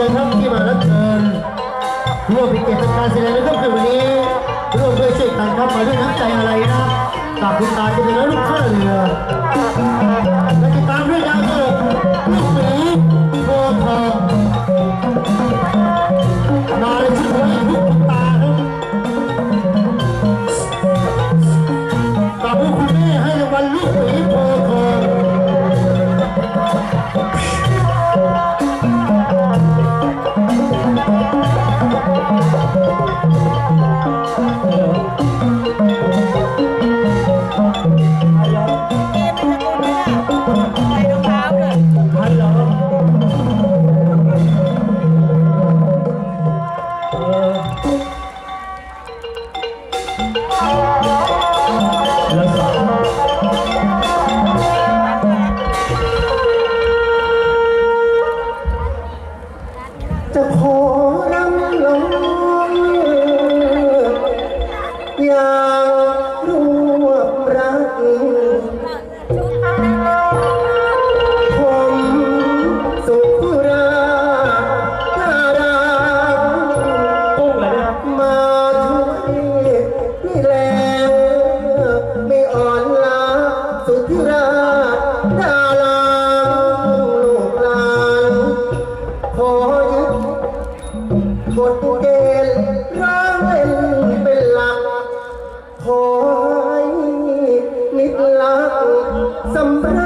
จะครับที่มารับเชิญร่วมเป็นเกียรติการแสดงในค่ำคืนวันนี้ร่วมด้วยช่วยกันครับมาด้วยน้ำใจอะไร จะขอนำลง ดาลลูกหลานขอยึดกฎเกณฑ์รเป็นหลัก ขอให้มิตรลักสำรา